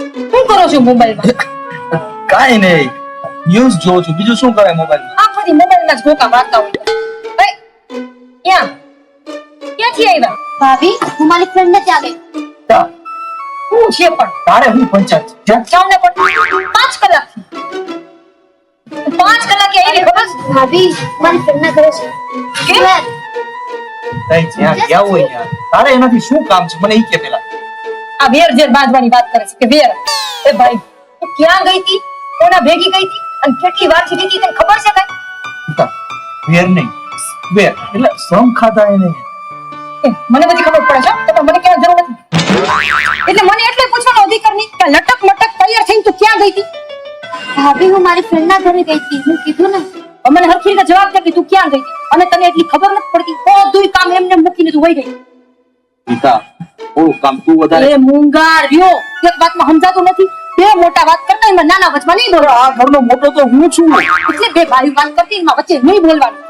શું કરો છો મોબાઈલમાં? કાઈ નહીં. ન્યૂઝ જોઉં છું. બીજું શું કરે મોબાઈલમાં? આખો દી મોબાઈલમાં જ ગોકા મારતા હોય એ, ક્યાં? ક્યાંથી આવ્યા? ભાભી હું મારી ફ્રેન્ડ ને ત્યાં ગઈ. તા, છે પણ? તારે હું પંચાયત છે? જા. ને પણ પાંચ કલાક. પાંચ કલાક આવી ખબર? ભાભી મારી ફ્રેન્ડ ના ઘરે છે. કેમ? તઈ જ્યાં ગયા હોય યાર તારે એનાથી શું કામ છે? મને ઈ કે પેલા. આ વેર ઝેર બાંધવાની વાત કરે છે કે વેર? એ ભાઈ તું ક્યાં ગઈ હતી? કોના ભેગી ગઈ હતી? અને કેટલી વારથી હતી તને ખબર છે કઈ? વેર નહીં. વેર એટલે સમ ખાતા એને. મને બધી ખબર પડે છે તો મને ક્યાં જરૂર નથી. એટલે મને એટલે પૂછવાનો અધિકાર નહીં કે લટક મટક તૈયાર થઈને તું ક્યાં ગઈ હતી? ભાભી હું મારી ફ્રેન્ડ ના ઘરે ગઈ હતી. હું કીધું ને. અમને મને હરખી રીતે જવાબ દે કે તું ક્યાં ગઈ અને તને એટલી ખબર નથી પડતી. બધું કામ એમને મૂકીને તું વહી ગઈ. પિતા થોડું કામ તું વધારે. એ મૂંગાર રહ્યો એક વાતમાં સમજાતું નથી. બે મોટા વાત કરતા એમાં નાના વચમાં નહીં બોલો આ ઘરનો મોટો તો હું છું. એટલે બે ભાઈ વાત કરતી એમાં વચ્ચે નહીં બોલવાનું.